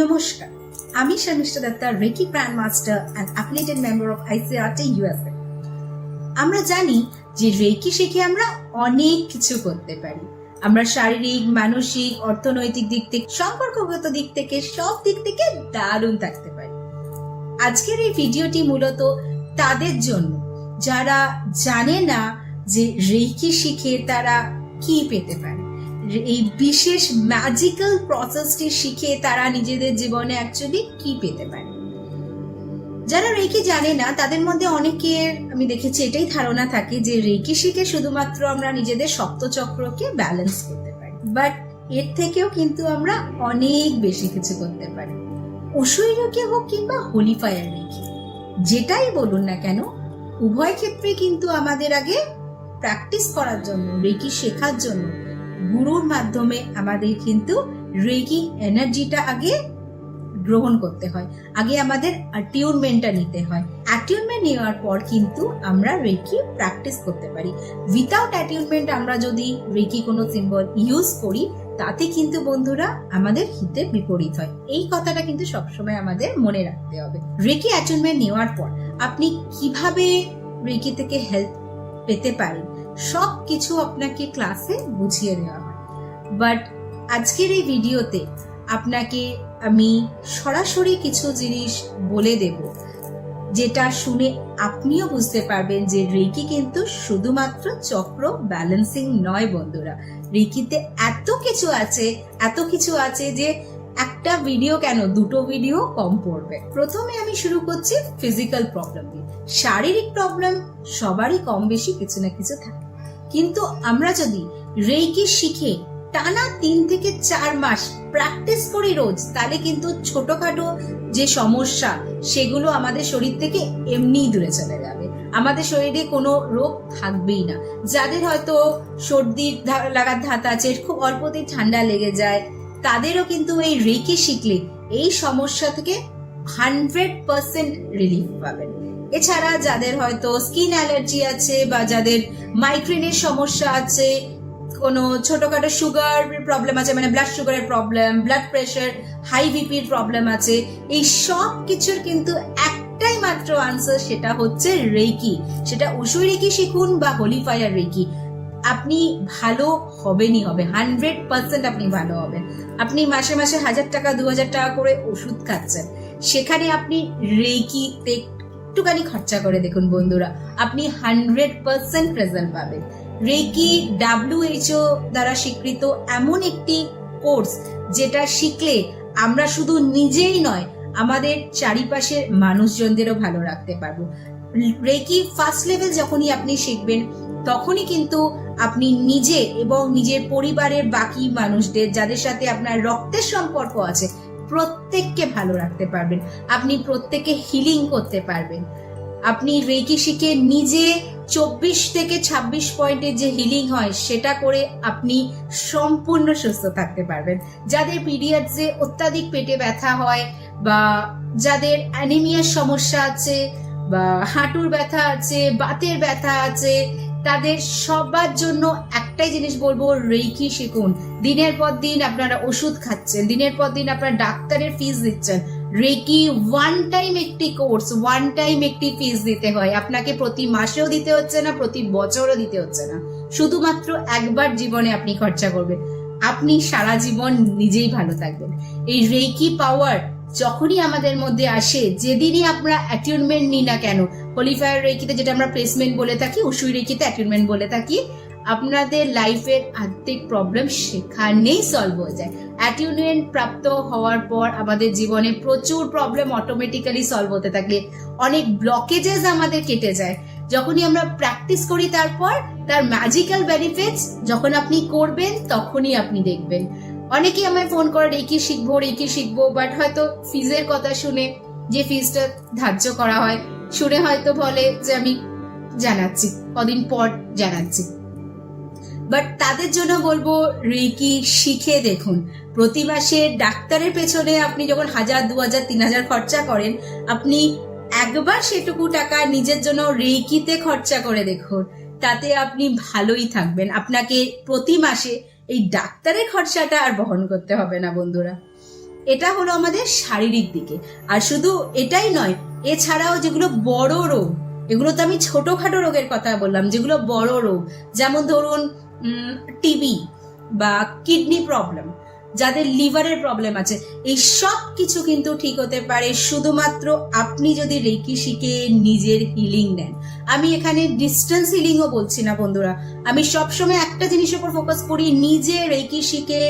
নমস্কার। আমি Sharmishtha Datta reiki grand master and affiliated member of ICRT USA আমরা জানি যে রেকি শিখে আমরা অনেক কিছু করতে পারি। আমরা শারীরিক, মানসিক, অর্থনৈতিক দিক থেকে, সম্পর্কগত দিক থেকে, সব দিক থেকে দারুণ থাকতে পারি। আজকের এই ভিডিওটি মূলত তাদের জন্য। যারা জানে না যে রেকি শিখে তারা কি পেতে পারে। এই বিশেষ ম্যাজিক্যাল প্রসেসটি শিখে তারা নিজেদের জীবনে অ্যাকচুয়ালি কি পেতে পারে? যারা রেকি জানে না, তাদের মধ্যে অনেকের আমি দেখেছি এটাই ধারণা থাকে যে রেকি শিখে শুধুমাত্র আমরা নিজেদের সপ্তচক্রকে ব্যালেন্স করতে পারি। বাট এর থেকেও কিন্তু আমরা অনেক বেশি কিছু করতে পারি। অসুই হোক কিংবা হোলি ফায়ার রেখে যেটাই বলুন না কেন, উভয় ক্ষেত্রে কিন্তু আমাদের আগে প্র্যাকটিস করার জন্য রেকি শেখার জন্য গুরুর মাধ্যমে আমাদের কিন্তু রেকি এনার্জিটা আগে গ্রহণ করতে হয়। আগে আমাদের অ্যাটিউনমেন্টটা নিতে হয়। অ্যাটিউনমেন্ট নেওয়ার পর কিন্তু আমরা রেকি প্র্যাকটিস করতে পারি। উইথাউট অ্যাটিউনমেন্ট আমরা যদি রেকি কোনো সিম্বল ইউজ করি, তাতে কিন্তু বন্ধুরা আমাদের হিতে বিপরীত হয়। এই কথাটা কিন্তু সবসময় আমাদের মনে রাখতে হবে। রেকি অ্যাটিউনমেন্ট নেওয়ার পর আপনি কীভাবে রেকি থেকে হেল্প পেতে পারেন? সব কিছু আপনাকে ক্লাসে বুঝিয়ে দেওয়া হয় বাট আজকের এই ভিডিওতে আপনাকে আমি সরাসরি কিছু জিনিস বলে দেব, যেটা শুনে আপনিও বুঝতে পারবেন যে রেকি কিন্তু শুধুমাত্র চক্র ব্যালেন্সিং নয় বন্ধুরা। রেকিতে এত কিছু আছে, এত কিছু আছে যে একটা ভিডিও কেন, দুটো ভিডিও কম পড়বে। প্রথমে আমি শুরু করছি ফিজিক্যাল প্রবলেম দিয়ে। শারীরিক প্রবলেম সবারই কম বেশি কিছু না কিছু থাকে। কিন্তু আমরা যদি রেকি শিখে টানা তিন থেকে চার মাস প্র্যাকটিস করি রোজ, তাহলে কিন্তু ছোটখাটো যে সমস্যা, সেগুলো আমাদের শরীর থেকে এমনিই দূরে চলে যাবে। আমাদের শরীরে কোনো রোগ থাকবেই না। যাদের হয়তো সর্দির ধা- লাগার ধাত আছে, খুব অল্পতেই ঠান্ডা লেগে যায়, তাদেরও কিন্তু এই রেকি শিখলে এই সমস্যা থেকে হান্ড্রেড পার্সেন্ট রিলিফ পাবেন। এছাড়া যাদের হয়তো স্কিন অ্যালার্জি আছে বা যাদের মাইগ্রেনের সমস্যা আছে, কোনো ছোটখাটো সুগার প্রবলেম আছে মানে ব্লাড সুগারের প্রবলেম ব্লাড প্রেশার হাই বিপির প্রবলেম আছে, এই সব কিছুর কিন্তু একটাই মাত্র আনসার সেটা হচ্ছে রেকি সেটা উসুই রেকি শিখুন বা হোলি ফায়ার রেকি আপনি ভালো হবেনই হবে হান্ড্রেড পার্সেন্ট আপনি ভালো হবেন। আপনি মাসে মাসে হাজার টাকা দু হাজার টাকা করে ওষুধ খাচ্ছেন। সেখানে আপনি রেকিতে একটুখানি খরচা করে দেখুন বন্ধুরা। আপনি হান্ড্রেড পার্সেন্ট রেজাল্ট পাবেন। রেকি ডাব্লিউএইচও দ্বারা স্বীকৃত এমন একটি কোর্স যেটা শিখলে আমরা শুধু নিজেই নয়, আমাদের চারিপাশের মানুষজনদেরও ভালো রাখতে পারব। রেকি ফার্স্ট লেভেল যখনই আপনি শিখবেন, তখনই কিন্তু আপনি নিজে এবং নিজের পরিবারের বাকি মানুষদের, যাদের সাথে আপনার রক্তের সম্পর্ক আছে প্রত্যেককে ভালো রাখতে পারবেন। আপনি প্রত্যেককে হিলিং করতে পারবেন। আপনি রেকি শিখে নিজে চব্বিশ থেকে ছাব্বিশ পয়েন্টের যে হিলিং হয়, সেটা করে আপনি সম্পূর্ণ সুস্থ থাকতে পারবেন। যাদের পিরিয়ডসে অত্যাধিক পেটে ব্যথা হয় বা যাদের অ্যানিমিয়ার সমস্যা আছে বা হাঁটুর ব্যথা আছে, বাতের ব্যথা আছে তাদের সবার জন্য একটাই জিনিস বলব রেকি শিখুন দিনের পর দিন আপনারা ওষুধ খাচ্ছেন, দিনের পর দিন আপনারা ডাক্তারের ফিস দিচ্ছেন। রেকি ওয়ান টাইম একটি কোর্স ওয়ান টাইম একটি ফিস দিতে হয়। আপনাকে প্রতি মাসেও দিতে হচ্ছে না, প্রতি বছরও দিতে হচ্ছে না। শুধুমাত্র একবার জীবনে আপনি খরচা করবেন। আপনি সারা জীবন নিজেই ভালো থাকবেন। এই রেকি পাওয়ার যখনই আমাদের মধ্যে আসে, যেদিনই আমরা অ্যাটিউনমেন্ট নিই না কেন হোলিফায়ার রেকিতে যেটা আমরা প্লেসমেন্ট বলে থাকি, উসুই রেকিতে অ্যাটিউনমেন্ট বলে থাকি, আপনাদের লাইফের আর্থিক প্রবলেম সেখানেই সলভ হয়ে যায়। অ্যাটিউনমেন্ট প্রাপ্ত হওয়ার পর আমাদের জীবনে প্রচুর প্রবলেম অটোমেটিক্যালি সলভ হতে থাকে। অনেক ব্লকেজেস আমাদের কেটে যায়। যখনই আমরা প্র্যাকটিস করি তারপর, তার ম্যাজিক্যাল বেনিফিটস যখন আপনি করবেন, তখনই আপনি দেখবেন। অনেকেই আমায় ফোন করে রেকি শিখব রেকি শিখব? বাট হয়তো ফিজের কথা শুনে যে ফিজটা ধার্য করা হয়, শুনে হয়তো বলে যে আমি জানাচ্ছি, কদিন পর জানাচ্ছি। বাট তাদের জন্য বলব, রেকি, শিখে দেখুন। প্রতি মাসে ডাক্তারের পেছনে আপনি যখন হাজার, দু হাজার, তিন হাজার খরচা করেন, আপনি একবার সেটুকু টাকা নিজের জন্য রেকিতে খরচা করে দেখুন। তাতে আপনি ভালোই থাকবেন। আপনাকে প্রতি মাসে এই ডাক্তারের খরচাটা আর বহন করতে হবে না, বন্ধুরা। এটা হলো আমাদের শারীরিক দিকে। আর শুধু এটাই নয়, এছাড়াও যেগুলো বড় রোগ, এগুলো তো আমি ছোটখাটো রোগের কথা বললাম, যেগুলো বড় রোগ, যেমন ধরুন টিবি বা কিডনি প্রবলেম যাদের লিভারের প্রবলেম আছে, এই সব কিছু কিন্তু ঠিক হতে পারে। শুধুমাত্র আপনি যদি রেকি শিখে নিজের হিলিং নেন। আমি এখানে ডিস্টেন্স হিলিংও বলছি না, বন্ধুরা। আমি সবসময় একটা জিনিসের উপর ফোকাস করি, নিজে রেকি শিখে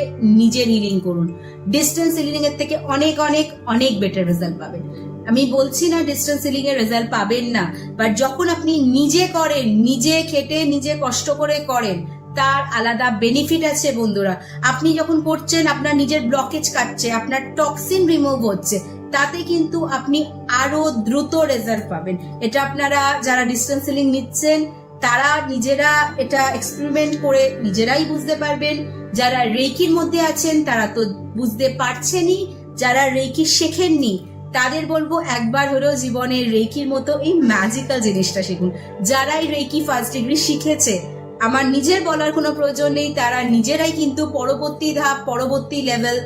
নিজের হিলিং করুন। ডিস্টেন্স হিলিং এর থেকে অনেক অনেক অনেক বেটার রেজাল্ট পাবেন। আমি বলছি না ডিস্টেন্স হিলিং এর রেজাল্ট পাবেন না বাট যখন আপনি নিজে করেন, নিজে খেটে, নিজে কষ্ট করে করেন তার আলাদা বেনিফিট আছে বন্ধুরা। আপনি যখন করছেন, আপনার নিজের ব্লকেজ কাটছে, আপনার টক্সিন রিমুভ হচ্ছে, তাতে কিন্তু আপনি আরও দ্রুত রেজাল্ট পাবেন। এটা আপনারা যারা ডিস্টেন্স সিলিং নিচ্ছেন, তারা নিজেরা এটা এক্সপেরিমেন্ট করে নিজেরাই বুঝতে পারবেন। যারা রেকির মধ্যে আছেন, তারা তো বুঝতে পারছেনই। যারা রেকি শেখেননি, তাদের বলব একবার হলেও জীবনে রেকির মতো এই ম্যাজিক্যাল জিনিসটা শিখুন। যারাই রেকি ফার্স্ট ডিগ্রি শিখেছে আমার নিজের বলার কোনো প্রয়োজন নেই, তারা নিজেরাই কিন্তু পরবর্তী ধাপ, পরবর্তী লেভেল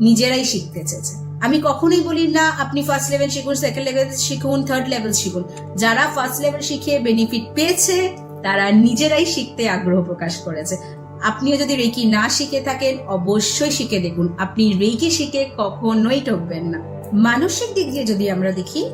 নিজেরাই শিখতে চেয়েছে। আমি কখনোই বলি না, আপনি ফার্স্ট লেভেল শিখুন সেকেন্ড লেভেল শিখুন থার্ড লেভেল শিখুন। যারা ফার্স্ট লেভেল শিখে বেনিফিট পেয়েছে, তারা নিজেরাই শিখতে আগ্রহ প্রকাশ করেছে। আপনিও যদি রেকি না শিখে থাকেন, অবশ্যই শিখে দেখুন। আপনি রেকি শিখে কখনোই ঠকবেন না। মানসিক দিক দিয়ে যদি আমরা দেখি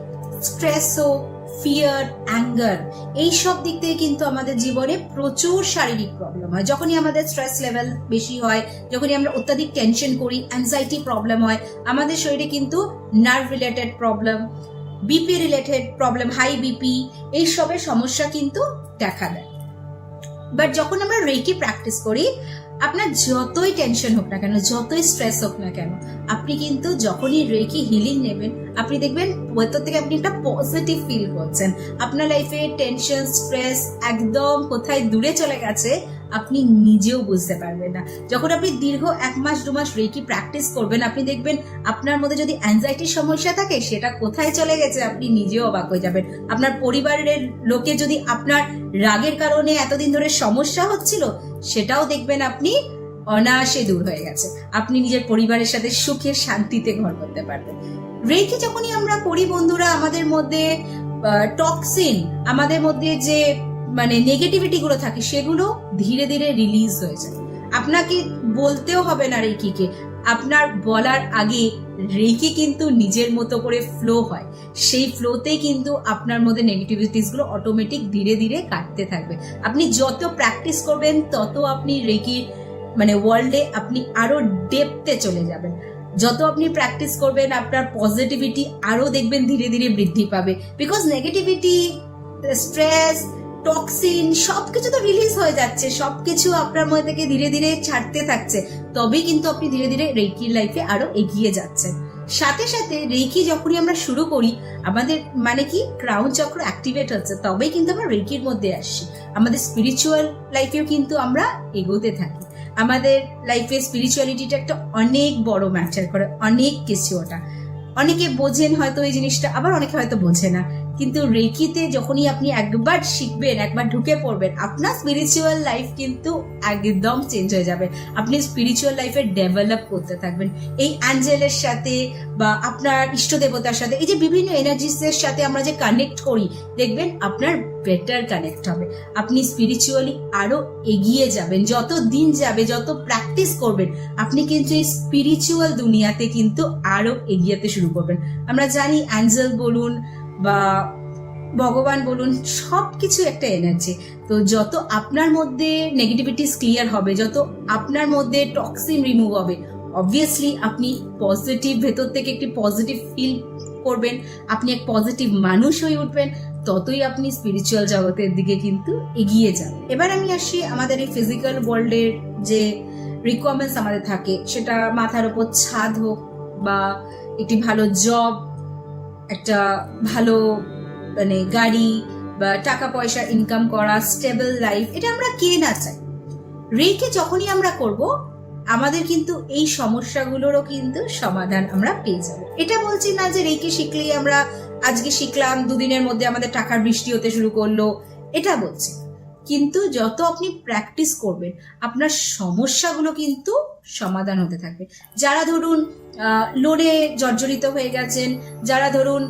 স্ট্রেস হোক ফিয়ার অ্যাঙ্গার এই সব দিক থেকে কিন্তু আমাদের জীবনে প্রচুর শারীরিক প্রবলেম হয়। যখনই আমাদের স্ট্রেস লেভেল বেশি হয়, যখনই আমরা অত্যাধিক টেনশন করি অ্যাংজাইটি প্রবলেম হয়, আমাদের শরীরে কিন্তু nerve related problem BP related problem high BP এইসবের সমস্যা কিন্তু দেখা দেয়। বাট যখন আমরা রেকি প্র্যাকটিস করি আপনার যতই টেনশন হোক না কেন, যতই স্ট্রেস হোক না কেন, আপনি কিন্তু যখনই রেকি হিলিং নেবেন, আপনি দেখবেন ভেতর থেকে আপনি একটা পজিটিভ ফিল করছেন। আপনার লাইফে টেনশন স্ট্রেস একদম কোথায় দূরে চলে গেছে আপনি নিজেও বুঝতে পারবেন না। যখন আপনি দীর্ঘ এক মাস, দু মাস রেকি প্র্যাকটিস করবেন, আপনি দেখবেন আপনার মধ্যে যদি অ্যাংজাইটির সমস্যা থাকে, সেটা কোথায় চলে গেছে আপনি নিজেও অবাক হয়ে যাবেন। আপনার পরিবারের লোকে যদি আপনার রাগের কারণে এতদিন ধরে সমস্যা হচ্ছিল, সেটাও দেখবেন আপনি অনায়াসে দূর হয়ে গেছে। আপনি নিজের পরিবারের সাথে সুখে, শান্তিতে ঘর করতে পারবেন। রেখে যখনই আমরা করি, বন্ধুরা, আমাদের মধ্যে টক্সিন আমাদের মধ্যে যে মানে নেগেটিভিটি গুলো থাকে, সেগুলো ধীরে ধীরে রিলিজ হয়ে যায়। আপনাকে বলতেও হবে না রেকিকে, আপনার বলার আগে রেকি কিন্তু নিজের মতো করে ফ্লো হয়। সেই ফ্লোতে কিন্তু আপনার মধ্যে নেগেটিভিটিসগুলো অটোমেটিক ধীরে ধীরে কাটতে থাকবে। আপনি যত প্র্যাকটিস করবেন, তত আপনি রেকির মানে ওয়ার্ল্ডে আপনি আরও ডেপতে চলে যাবেন। যত আপনি প্র্যাকটিস করবেন, আপনার পজিটিভিটি আরও দেখবেন ধীরে ধীরে বৃদ্ধি পাবে। বিকজ নেগেটিভিটি স্ট্রেস টক্সিন সবকিছু তো রিলিজ হয়ে যাচ্ছে। সবকিছু আপনার মধ্যে থেকে ধীরে ধীরে ছাড়তে থাকছে। তবেই কিন্তু আপনি ধীরে ধীরে রেকির লাইফে আরও এগিয়ে যাচ্ছেন। সাথে সাথে রেকি যখনই আমরা শুরু করি, আমাদের মানে কি ক্রাউন চক্র অ্যাক্টিভেট হচ্ছে। তবেই কিন্তু আমরা রেকির মধ্যে আসছি। আমাদের স্পিরিচুয়াল লাইফেও কিন্তু আমরা এগোতে থাকি। আমাদের লাইফে স্পিরিচুয়ালিটিটা একটা অনেক বড় ম্যাটার করে, অনেক কিছু ওটা। অনেকে বোঝেন হয়তো এই জিনিসটা, আবার অনেকে হয়তো বোঝে না। কিন্তু রেকিতে যখনই আপনি একবার শিখবেন, একবার ঢুকে পড়বেন, আপনার স্পিরিচুয়াল লাইফ কিন্তু একদম চেঞ্জ হয়ে যাবে। আপনি স্পিরিচুয়াল লাইফে ডেভেলপ করতে থাকবেন। এই অ্যাঞ্জেলের সাথে বা আপনার ইষ্ট দেবতার সাথে, এই যে বিভিন্ন এনার্জিসের সাথে আমরা যে কানেক্ট করি, দেখবেন আপনার বেটার কানেক্ট হবে। আপনি স্পিরিচুয়ালি আরও এগিয়ে যাবেন। যত দিন যাবে, যত প্র্যাকটিস করবেন, আপনি কিন্তু এই স্পিরিচুয়াল দুনিয়াতে কিন্তু আরও এগিয়েতে শুরু করবেন। আমরা জানি অ্যাঞ্জেল বলুন বা ভগবান বলুন সব কিছু একটা এনার্জি তো যত আপনার মধ্যে নেগেটিভিটিস ক্লিয়ার হবে, যত আপনার মধ্যে টক্সিন রিমুভ হবে অবভিয়াসলি আপনি পজিটিভ ভেতর থেকে একটি পজিটিভ ফিল করবেন, আপনি এক পজিটিভ মানুষ হয়ে উঠবেন, ততই আপনি স্পিরিচুয়াল জগতের দিকে কিন্তু এগিয়ে যান। এবার আমি আসি আমাদের এই ফিজিক্যাল ওয়ার্ল্ডের যে রিকোয়ারমেন্টস আমাদের থাকে, সেটা মাথার ওপর ছাদ হোক বা একটি ভালো জব একটা ভালো মানে গাড়ি বা টাকা পয়সা ইনকাম করা স্টেবল লাইফ এটা আমরা কে না চাই। রেকে যখনই আমরা করব, আমাদের কিন্তু এই সমস্যাগুলোরও কিন্তু সমাধান আমরা পেয়ে যাব। এটা বলছি না যে রেকে শিখলেই আমরা আজকে শিখলাম, দুদিনের মধ্যে আমাদের টাকার বৃষ্টি হতে শুরু করল, এটা বলছি কিন্তু যত আপনি প্র্যাকটিস করবেন, আপনার সমস্যাগুলো কিন্তু সমাধান হতে থাকবে। যারা ধরুন লোনে জর্জরিত হয়ে গেছেন, যারা ধরুন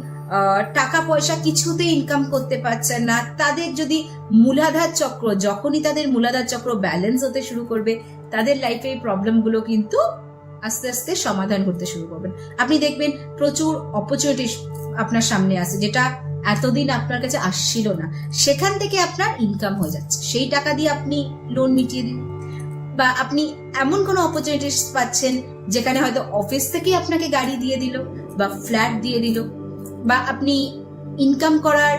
টাকা পয়সা কিছুতে ইনকাম করতে পারছেন না, তাদের যদি মূলাধার চক্র, যখনই তাদের মূলাধার চক্র ব্যালেন্স হতে শুরু করবে, তাদের লাইফে এই প্রবলেমগুলো কিন্তু আস্তে আস্তে সমাধান করতে শুরু করবেন। আপনি দেখবেন প্রচুর অপরচুনিটি আপনার সামনে আছে, যেটা এতদিন আপনার কাছে আসছিল না, সেখান থেকে আপনার ইনকাম হয়ে যাচ্ছে। সেই টাকা দিয়ে আপনি লোন মিটিয়ে দিন। বা আপনি এমন কোনো অপরচুনিটিস পাচ্ছেন, যেখানে হয়তো অফিস থেকেই আপনাকে গাড়ি দিয়ে দিল, বা ফ্ল্যাট দিয়ে দিল, বা আপনি ইনকাম করার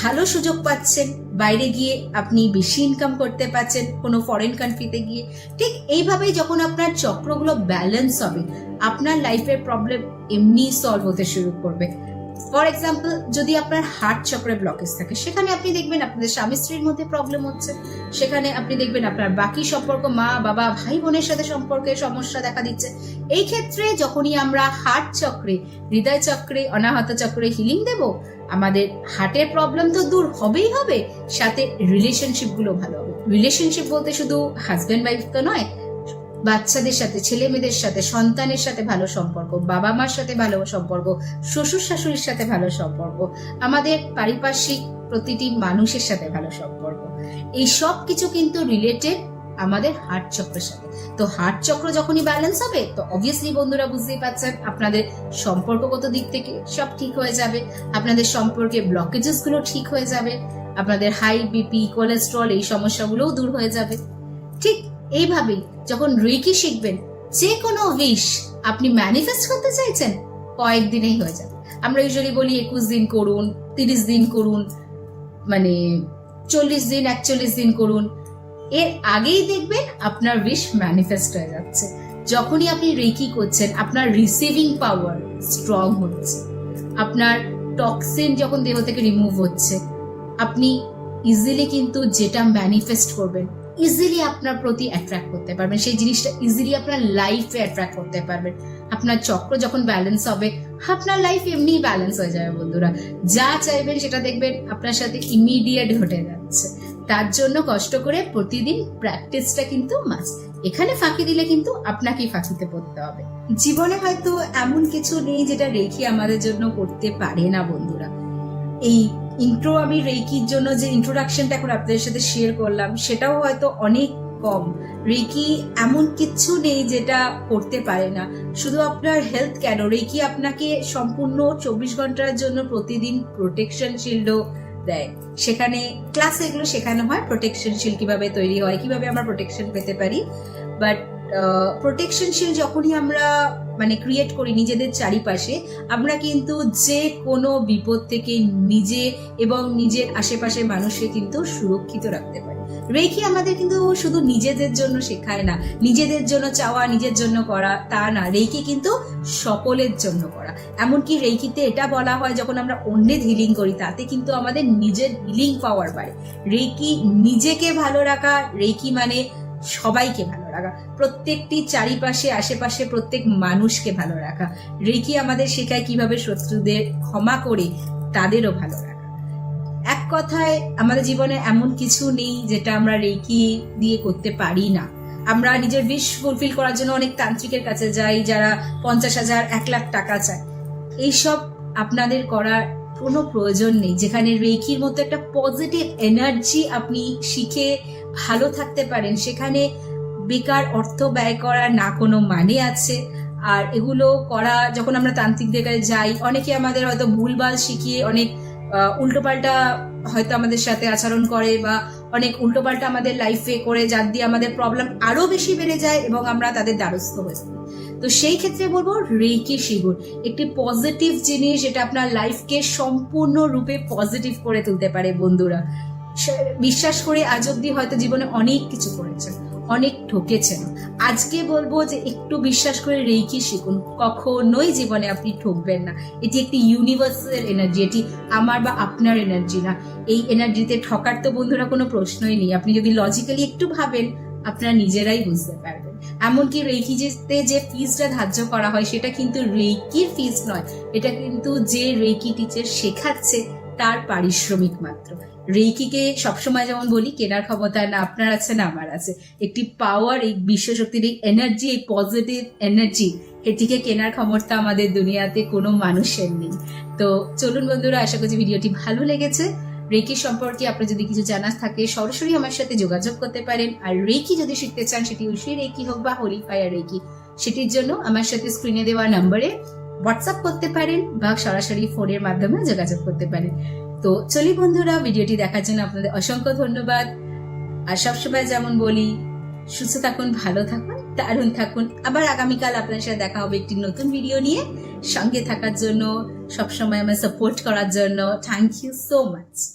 ভালো সুযোগ পাচ্ছেন, বাইরে গিয়ে আপনি বেশি ইনকাম করতে পারছেন কোনো ফরেন কান্ট্রিতে গিয়ে। ঠিক এইভাবেই যখন আপনার চক্রগুলো ব্যালেন্স হবে, আপনার লাইফের প্রবলেম এমনি সলভ হতে শুরু করবে। ফর এক্সাম্পল যদি আপনার হার্ট চক্রে ব্লকেজ থাকে, সেখানে আপনি দেখবেন আপনাদের স্বামী স্ত্রীর মধ্যে প্রবলেম হচ্ছে। সেখানে আপনি দেখবেন আপনার বাকি সম্পর্ক, মা, বাবা, ভাই, বোনের সাথে সম্পর্কে সমস্যা দেখা দিচ্ছে। এই ক্ষেত্রে যখনই আমরা হার্ট চক্রে, হৃদয় চক্রে, অনাহত চক্রে হিলিং দেব, আমাদের হার্টের প্রবলেম তো দূর হবেই হবে, সাথে রিলেশনশিপগুলো ভালো হবে। রিলেশনশিপ বলতে শুধু হাজব্যান্ড ওয়াইফ তো নয় বাচ্চাদের সাথে ছেলে মেয়েদের সাথে, সন্তানের সাথে ভালো সম্পর্ক, বাবা মার সাথে ভালো সম্পর্ক, শ্বশুর শাশুড়ির সাথে ভালো সম্পর্ক, আমাদের পারিপার্শ্বিক প্রতিটি মানুষের সাথে ভালো সম্পর্ক। এই সব কিছু কিন্তু রিলেটেড আমাদের হার্ট চক্রের সাথে। তো হার্ট চক্র যখনই ব্যালেন্স হবে, তো অবভিয়াসলি বন্ধুরা বুঝতেই পারছেন, আপনাদের সম্পর্কগত দিক থেকে সব ঠিক হয়ে যাবে, আপনাদের সম্পর্কে ব্লকেজেসগুলো ঠিক হয়ে যাবে, আপনাদের হাই বিপি কোলেস্ট্রল এই সমস্যাগুলোও দূর হয়ে যাবে। ঠিক এইভাবেই যখন রেকি শিখবেন, যে কোনো উইশ আপনি ম্যানিফেস্ট করতে চাইছেন কয়েকদিনেই হয়ে যাবে। আমরা ইউজুয়ালি বলি একুশ দিন করুন, তিরিশ দিন করুন মানে চল্লিশ দিন, একচল্লিশ দিন করুন। এর আগেই দেখবেন আপনার উইশ ম্যানিফেস্ট হয়ে যাচ্ছে। যখনই আপনি রেকি করছেন, আপনার রিসিভিং পাওয়ার স্ট্রং হচ্ছে। আপনার টক্সিন যখন দেহ থেকে রিমুভ হচ্ছে, আপনি ইজিলি কিন্তু যেটা ম্যানিফেস্ট করবেন ইজিলি আপনার প্রতি অ্যাট্রাক্ট করতে পারবেন। সেই জিনিসটা ইজিলি আপনার লাইফে অ্যাট্রাক্ট করতে পারবেন। আপনার চক্র যখন ব্যালেন্স হবে, আপনার লাইফ এমনি ব্যালেন্স হয়ে যাবে বন্ধুরা। যা চাইবেন সেটা দেখবেন আপনার সাথে ইমিডিয়েট ঘটে যাচ্ছে। তার জন্য কষ্ট করে প্রতিদিন প্র্যাকটিসটা কিন্তু মাস্ট এখানে ফাঁকি দিলে কিন্তু আপনাকেই ফাঁকিতে পড়তে হবে। জীবনে হয়তো এমন কিছু নেই যেটা রেখে আমাদের জন্য করতে পারে না বন্ধুরা। এই ইন্ট্রো আমি রেকির জন্য যে ইন্ট্রোডাকশনটা এখন আপনাদের সাথে শেয়ার করলাম, সেটাও হয়তো অনেক কম। রেকি এমন কিছু নেই যেটা করতে পারে না। শুধু আপনার হেলথ কেন? রেকি আপনাকে সম্পূর্ণ চব্বিশ ঘণ্টার জন্য প্রতিদিন প্রোটেকশন শিল্ডও দেয়। সেখানে ক্লাসে এগুলো শেখানো হয় প্রোটেকশন শিল্ড কীভাবে তৈরি হয়, কীভাবে আমরা প্রোটেকশন পেতে পারি। বাট প্রোটেকশন শিল্ড যখনই আমরা মানে ক্রিয়েট করি নিজেদের চারিপাশে, আমরা কিন্তু যে কোনো বিপদ থেকে নিজে এবং নিজের আশেপাশের মানুষকে কিন্তু সুরক্ষিত রাখতে পারি। রেখি আমাদের কিন্তু শুধু নিজেদের জন্য শেখায় না, নিজেদের জন্য চাওয়া, নিজের জন্য করা তা না রেকি কিন্তু সকলের জন্য করা। এমনকি রেকিতে এটা বলা হয়, যখন আমরা অন্যের হিলিং করি, তাতে কিন্তু আমাদের নিজের হিলিং পাওয়ার বাড়ে। রেকি নিজেকে ভালো রাখা রেকি মানে সবাইকে ভালো রাখা, প্রত্যেকটি চারিপাশে, আশেপাশে প্রত্যেক মানুষকে ভালো রাখা। রেকি আমাদের শেখায় কীভাবে শত্রুদের ক্ষমা করে তাদেরও ভালো রাখা। এক কথায়, আমাদের জীবনে এমন কিছু নেই যেটা আমরা রেকি দিয়ে করতে পারি না। আমরা নিজের উইশ ফুলফিল করার জন্য অনেক তান্ত্রিকের কাছে যাই, যারা পঞ্চাশ হাজার, এক লাখ টাকা চায়। এইসব আপনাদের করার কোনো প্রয়োজন নেই। যেখানে রেকির মতো একটা পজিটিভ এনার্জি আপনি শিখে ভালো থাকতে পারেন। সেখানে বেকার অর্থ ব্যয় করার না কোনো মানে আছে। আর এগুলো করা যখন আমরা তান্ত্রিকদের কাছে যাই, অনেকে আমাদের হয়তো ভুলভাল শিখিয়ে অনেক উল্টোপাল্টা হয়তো আমাদের সাথে আচরণ করে বা অনেক উল্টোপাল্টা আমাদের লাইফে করে, যার দিয়ে আমাদের প্রবলেম আরও বেশি বেড়ে যায় এবং আমরা তাদের দ্বারস্থ হয়ে যাই। তো সেই ক্ষেত্রে বলব রেকি শিগুর একটি পজিটিভ জিনিস যেটা আপনার লাইফকে সম্পূর্ণ রূপে পজিটিভ করে তুলতে পারে বন্ধুরা। বিশ্বাস করে আজ অব্দি হয়তো জীবনে অনেক কিছু করেছেন, অনেক ঠকেছেন। আজকে বলব যে একটু বিশ্বাস করে রেইকি শিখুন, কখনোই জীবনে আপনি ঠকবেন না। এটি একটি ইউনিভার্সাল এনার্জি এটি আমার বা আপনার এনার্জি না। এই এনার্জিতে ঠকার তো বন্ধুরা কোনো প্রশ্নই নেই। আপনি যদি লজিক্যালি একটু ভাবেন, আপনারা নিজেরাই বুঝতে পারবেন। এমনকি রেকি যেতে যে ফিজটা ধার্য করা হয়, সেটা কিন্তু রেকির ফিজ নয়। এটা কিন্তু যে রেকি টিচার শেখাচ্ছে তার পারিশ্রমিক মাত্র। রেইকিকে সবসময় যেমন বলি, কেনার ক্ষমতা না, আপনার আছে না, আমার আছে। একটি পাওয়ার এই বিশ্বশক্তির এই এনার্জি এই পজিটিভ এনার্জি এটিকে কেনার ক্ষমতা আমাদের দুনিয়াতে কোনো মানুষের নেই। তো চলুন বন্ধুরা, আশা করছি ভিডিওটি ভালো লেগেছে। রেকি সম্পর্কে আপনার যদি কিছু জানার থাকে, সরাসরি আমার সাথে যোগাযোগ করতে পারেন। আর রেকি যদি শিখতে চান, সেটি উশি রেকি হোক বা হোলিফায়ার রেকি সেটির জন্য আমার সাথে স্ক্রিনে দেওয়া নম্বরে হোয়াটসঅ্যাপ করতে পারেন বা সরাসরি ফোনের মাধ্যমে যোগাযোগ করতে পারেন। তো চলি বন্ধুরা, ভিডিওটি দেখার জন্য আপনাদের অসংখ্য ধন্যবাদ। আর সবসময় যেমন বলি, সুস্থ থাকুন, ভালো থাকুন, দারুণ থাকুন। আবার আগামীকাল আপনার সাথে দেখা হবে একটি নতুন ভিডিও নিয়ে। সঙ্গে থাকার জন্য, সবসময় আমার সাপোর্ট করার জন্য। Thank you so much